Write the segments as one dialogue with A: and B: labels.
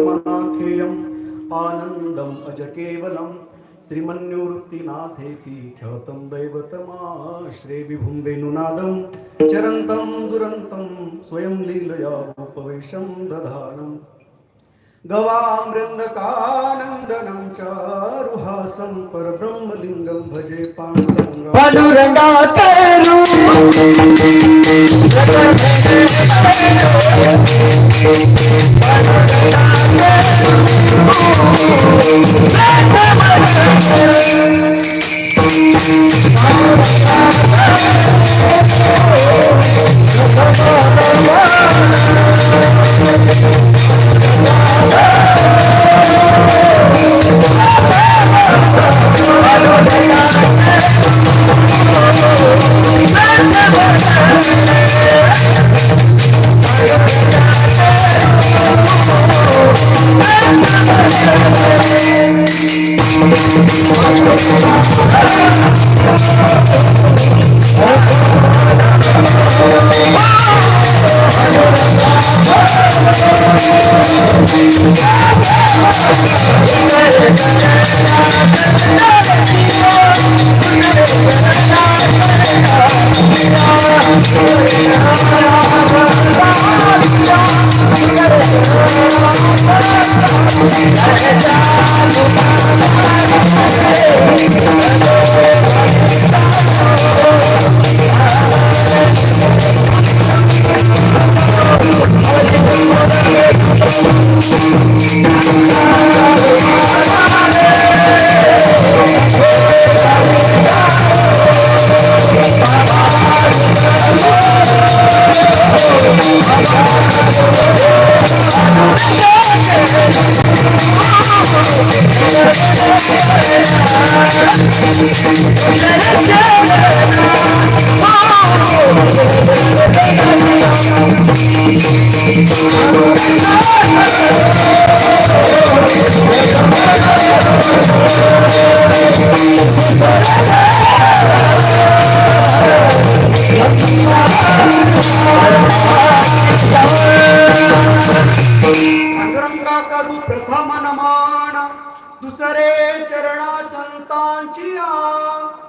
A: यदक्षर आनंदम अज केवलम श्रीमन्युवृत्तीनाथेति ख्यातं दैवतमाश्रे विभुं वेणुनादं चरन्तं दुरन्तं स्वयं लीलया उपवेशं दधानम् गवामृन्दकानन्दनं चारुहासं परब्रह्मलिङ्गं भजे पाण्डुरङ्गा Yeah.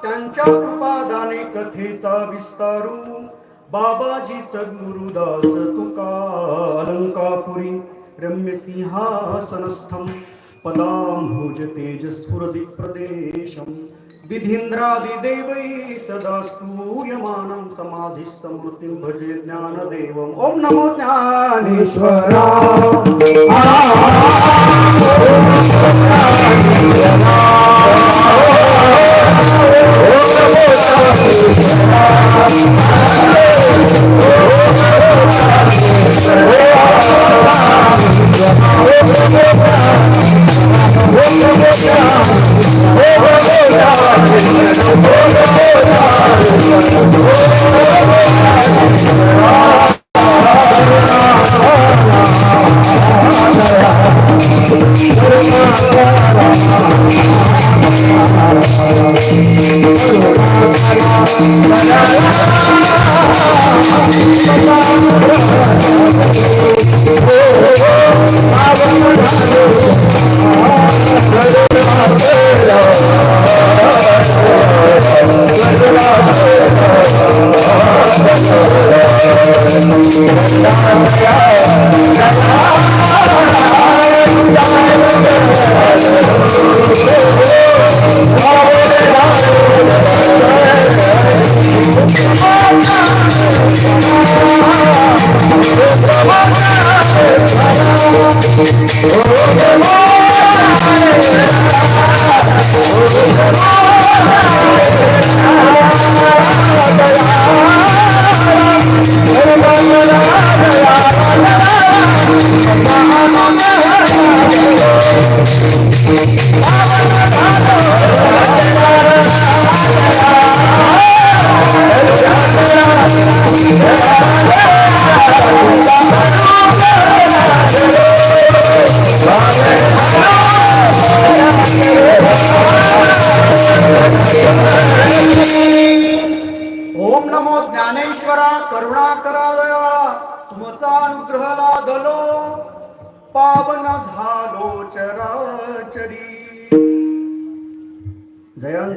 A: त्यांच्या कृपादाने कथेचा विस्तारू बाबाजी सद्गुरुदास तुका अलंकापुरी रम्य सिंहासनस्थम पदांभुज विधींद्रादिदेवै सदा स्तूयमानं समाधिस्थमूर्तिं भजे ज्ञानदेवम्। ॐ नमो ज्ञानेश्वरा।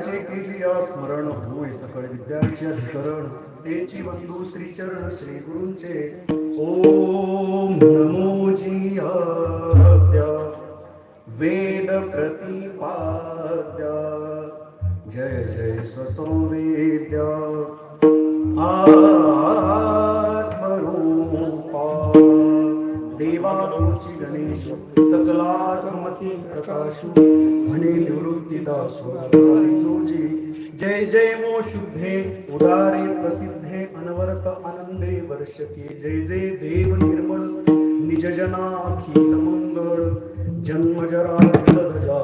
A: जयांचे केली स्मरण होय सकळ विद्यांचे अधिकरण. तेची बंधू श्री चरण श्री गुरूंचे ओम नमो जियाद्या वेद प्रतिपाद्या. जय जय स्वसंवेद्या. आ. देवा तुमची गणेश सकलात्मती प्रकाशु म्हणे निवृत्ती दासो जय जय मो शुद्धे उदारे प्रसिद्धे अनवरत आनंदे वर्षके. जय जय देव निर्मळ निज जना मंगळ. जन्म जरा जलधजा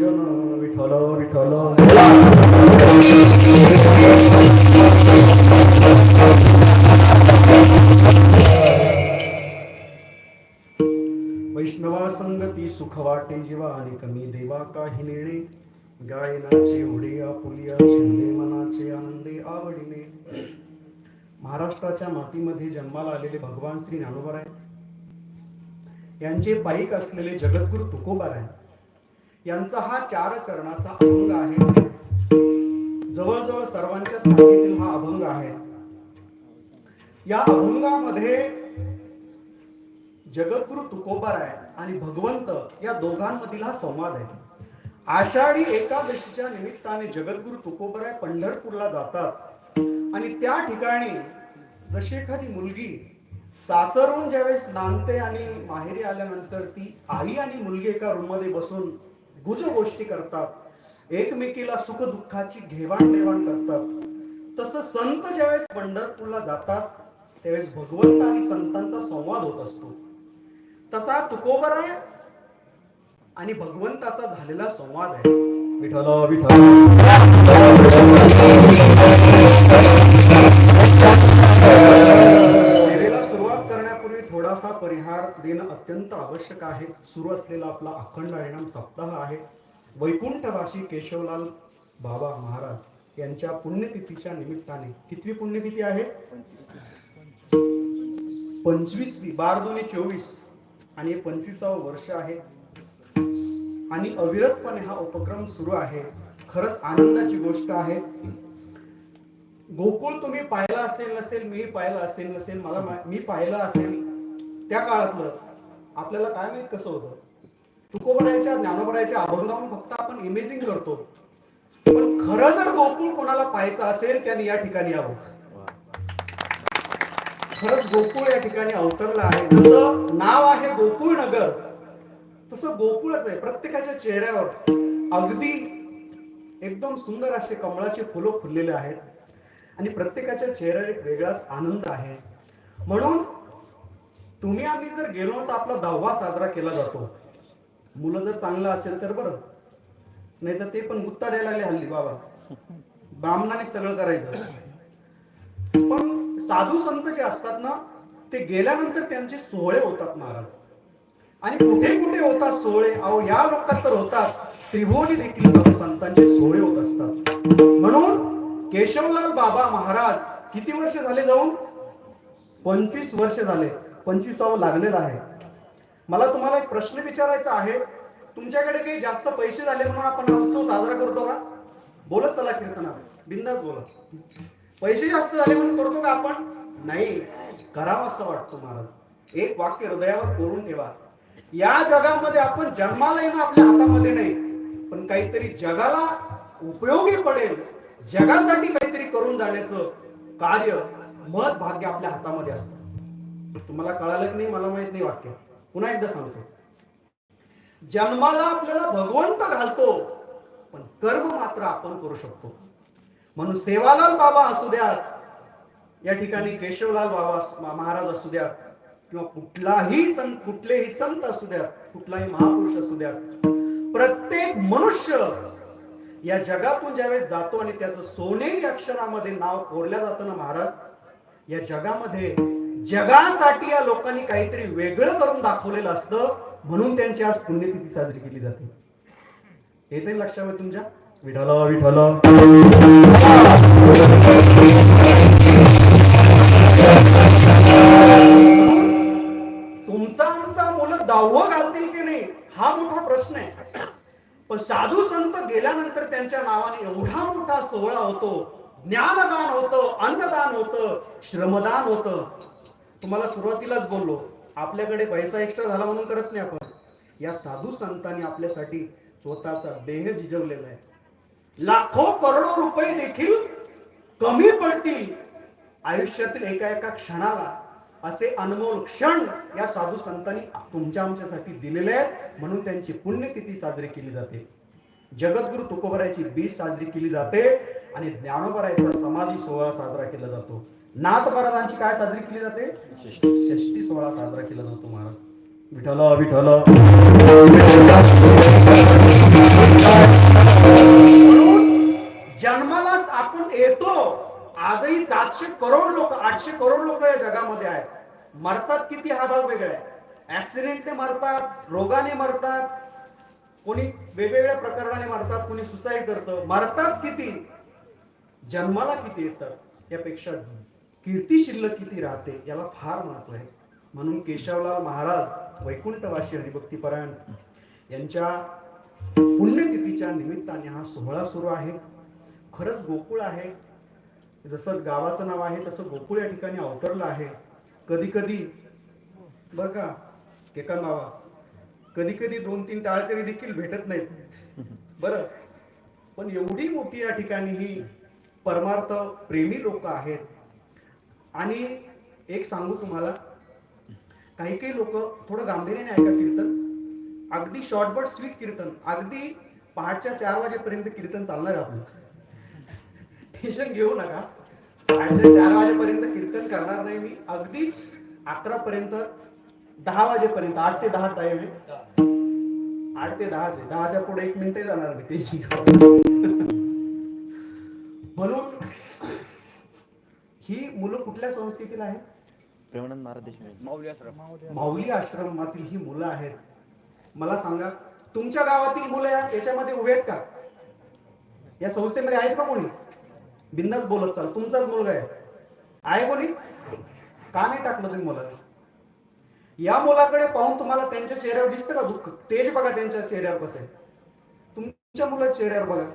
A: जन विठ्ठल विठ्ठल. वैष्णवा संगती सुख वाटे जीवा आणि कमी देवा काही नेणे. गायनाचे ओढे आपुलिया शिंदे मनाचे आनंदे आवडीने. महाराष्ट्राच्या मातीमध्ये जन्माला आलेले भगवान श्री ज्ञानोबा आहे यांचे पायिक असलेले जगद्गुरु तुकोबार आहे यांचा हा चार चरणाचा अभंग आहे. जवळजवळ सर्वांच्या सांगीतील हा अभंग आहे. या अभंगामध्ये जगद्गुरु तुकोबार आहे आणि भगवंत या दोघांमधील हा संवाद आहे. आषाढी एकादशीच्या निमित्ताने जगद्गुरु तुकोबराय पंढरपूरला जातात. आणि त्या ठिकाणी जशी एखादी मुलगी सासरून ज्यावेळेस नांदते आणि माहेरी आल्यानंतर ती आई आणि मुलगी एका रूममध्ये बसून गुज गोष्टी करतात. एकमेकीला सुख दुःखाची घेवाण देवाण करतात. तसं संत ज्यावेळेस पंढरपूरला जातात त्यावेळेस भगवंत आणि संतांचा संवाद होत असतो. तसा तुकोबर आहे? आणि भगवंताचा झालेला संवाद आहे. सुरुवात करण्यापूर्वी थोडासा परिहार देणं अत्यंत आवश्यक आहे. सुरू असलेला आपला अखंड हरिणाम सप्ताह आहे. वैकुंठवासी केशवलाल बाबा महाराज यांच्या पुण्यतिथीच्या निमित्ताने कितवी पुण्यतिथी आहे? पंचवीस बार दोन्ही चोवीस. आणि हे पंचवीसावं वर्ष आहे. आणि अविरतपणे हा उपक्रम सुरू आहे. खरंच आनंदाची गोष्ट आहे. गोकुळ तुम्ही पाहिला असेल नसेल मी पाहिलं असेल नसेल मला मी पाहिलं असेल त्या काळातलं आपल्याला काय माहीत कसं होतं? तुकोबरायच्या ज्ञानोबरायच्या अभंगावरून फक्त आपण इमेजिंग करतो. पण खरं जर गोकुळ कोणाला पाहायचं असेल त्याने या ठिकाणी यावं. खरंच गोकुळ या ठिकाणी अवतरलं आहे. जसं नाव आहे गोकुळ नगर तसं गोकुळच आहे. प्रत्येकाच्या चेहऱ्यावर अगदी एकदम सुंदर असे कमळाचे फुलं फुललेले आहेत. आणि प्रत्येकाच्या चेहऱ्यावर एक वेगळाच आनंद आहे. म्हणून तुम्ही आम्ही जर गेलो तर आपला दहावा साजरा केला जातो. मुलं जर चांगलं असेल तर बरं. नाही तर ते पण गुत्ता द्यायला लागले हल्ली बाबा. ब्राह्मणाने सगळं करायचं. पण साधू संत जे असतात ना ते गेल्यानंतर त्यांचे सोहळे होतात महाराज. आणि कुठे कुठे होतात सोहळे? अहो या लोकात तर होतात. त्रिभुवनी देखील साधू संतांचे सोहळे होत असतात. म्हणून केशवलाल बाबा महाराज किती वर्ष झाले जाऊन? पंचवीस वर्ष झाले. पंचवीसावं लागलेलं आहे. मला तुम्हाला एक प्रश्न विचारायचा आहे. तुमच्याकडे काही जास्त पैसे झाले म्हणून आपण उत्सव साजरा करतो का? बोलत चला कीर्तनात. बिंदास बोला. पैसे जास्त झाले म्हणून करतो का आपण? नाही. करावं असं वाटतो महाराज एक वाक्य हृदयावर कोरून ठेवा. या जगामध्ये आपण जन्माला येणं आपल्या हातामध्ये नाही पण काहीतरी जगाला उपयोगी पडेल. जगासाठी काहीतरी करून जाण्याचं कार्य मत भाग्य आपल्या हातामध्ये असतं. तुम्हाला कळालं की नाही? मला माहीत नाही वाक्य. पुन्हा एकदा सांगतो. जन्माला आपल्याला भगवंत घालतो पण कर्म मात्र आपण करू शकतो. म्हणून सेवालाल बाबा असू द्यात. या ठिकाणी केशवलाल बाबा महाराज असू द्यात. किंवा कुठलाही संत कुठलेही संत असू द्यात. कुठलाही महापुरुष असू द्यात. प्रत्येक मनुष्य या जगातून ज्यावेळेस जातो आणि त्याचं सोनेरी अक्षरामध्ये नाव कोरल्या जातं ना महाराज या जगामध्ये जगासाठी या लोकांनी काहीतरी वेगळं करून दाखवलेलं असतं म्हणून त्यांची आज पुण्यतिथी साजरी केली जाते. येते लक्षात तुमच्या? विठाला विठाला तुमचा आमचा मुलं दावं घालतील की नाही हा मोठा प्रश्न आहे. पण साधू संत गेल्यानंतर त्यांच्या नावाने एवढा मोठा सोहळा होतो ज्ञानदान होतं अन्नदान होतं श्रमदान होतं. तुम्हाला सुरुवातीलाच बोललो आपल्याकडे पैसा एक्स्ट्रा झाला म्हणून करत नाही आपण. या साधू संतांनी आपल्यासाठी स्वतःचा देह झिजवलेला आहे. लाखो करोडो रुपये देखील कमी पडतील. आयुष्यातील एका एका क्षणाला असे अनमोल क्षण या साधू संतांनी तुमच्या आमच्यासाठी दिलेले आहेत. म्हणून त्यांची पुण्यतिथी साजरी केली जाते. जगद्गुरु तुकोबरायची बीज साजरी केली जाते आणि ज्ञानोबरायचा समाधी सोहळा साजरा केला जातो. नाथ महाराजांची काय साजरी केली जाते? षष्टी सोहळा साजरा केला जातो महाराज. विठल विठल जन्मालाच आपण येतो. आजही सातशे करोड लोक आठशे करोड लोक या जगामध्ये आहेत. मरतात किती हा भाग वेगळा आहे. ऍक्सिडेंटने मरतात रोगाने मरतात कोणी वेगवेगळ्या प्रकाराने मरतात कोणी सुसाईड करतं. मरतात किती? जन्माला किती येतात यापेक्षा कीर्ती शिल्लक किती राहते याला फार महत्त्व आहे. म्हणून केशवलाल महाराज वैकुंठवासी हरिभक्तीपरायण यांच्या पुण्यतिथीच्या निमित्ताने हा सोहळा सुरू आहे. खरंच गोकुळ आहे. जसं गावाचं नाव आहे तसं गोकुळ या ठिकाणी अवतरलं आहे. कधी कधी बर का केकान बाबा कधी कधी दोन तीन टाळकरी देखील भेटत नाहीत. बरं. पण एवढी मोठी या ठिकाणी ही परमार्थ प्रेमी लोक आहेत. आणि एक सांगू तुम्हाला काही काही लोक थोडं गांभीर्याने ऐका कीर्तन. अगदी शॉर्टबट स्वीट कीर्तन. अगदी पहाटच्या चार वाजेपर्यंत कीर्तन चालणार आहे आपलं. टेन्शन घेऊ नका. पहाटच्या चार वाजेपर्यंत कीर्तन करणार नाही मी. अगदीच अकरा पर्यंत दहा वाजेपर्यंत आठ ते दहा टाइम आहे. आठ ते दहा दहाच्या पुढे एक मिनिटही जाणार नाही टेन्शन म्हणून ही मुलं कुठल्या संस्थेतील आहेत?
B: प्रेमानंद महाराज देशमुख.
C: माऊली आश्रम.
A: माऊली आश्रमातील ही मुलं आहेत. मला सांगा तुमच्या गावातील मुलं याच्यामध्ये उभे आहेत का? या संस्थेमध्ये आहेत का कोणी? बिंदास बोलत चाल तुमचाच मुलगा आहे. कोणी? का नाही टाकलं तुम्ही मुलाला? या मुलाकडे पाहून तुम्हाला त्यांच्या चेहऱ्यावर दिसतं का दुःख? तेज बघा त्यांच्या चेहऱ्यावर कसं आहे. तुमच्या मुलं चेहऱ्यावर बघा.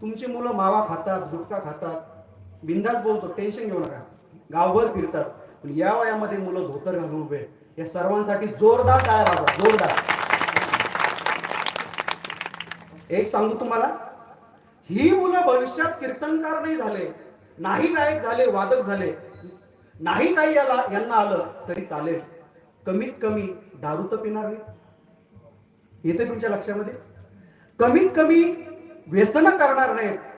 A: तुमची मुलं मावा खातात गुटखा खातात. बिंदास बोलतो टेन्शन घेऊ नका. गावभर फिरतात. पण या वयामध्ये मुलं धोतर घालून उभे या सर्वांसाठी जोरदार टाळ्या वाजवा जोरदार. एक सांगू तुम्हाला? ही मुलं भविष्यात कीर्तनकार नाही झाले नाही गायक झाले वादक झाले नाही काही याला यांना आलं तरी चालेल. कमीत कमी दारू तर पिणार नाही. येते तुमच्या लक्षामध्ये? कमीत कमी व्यसन करणार नाहीत.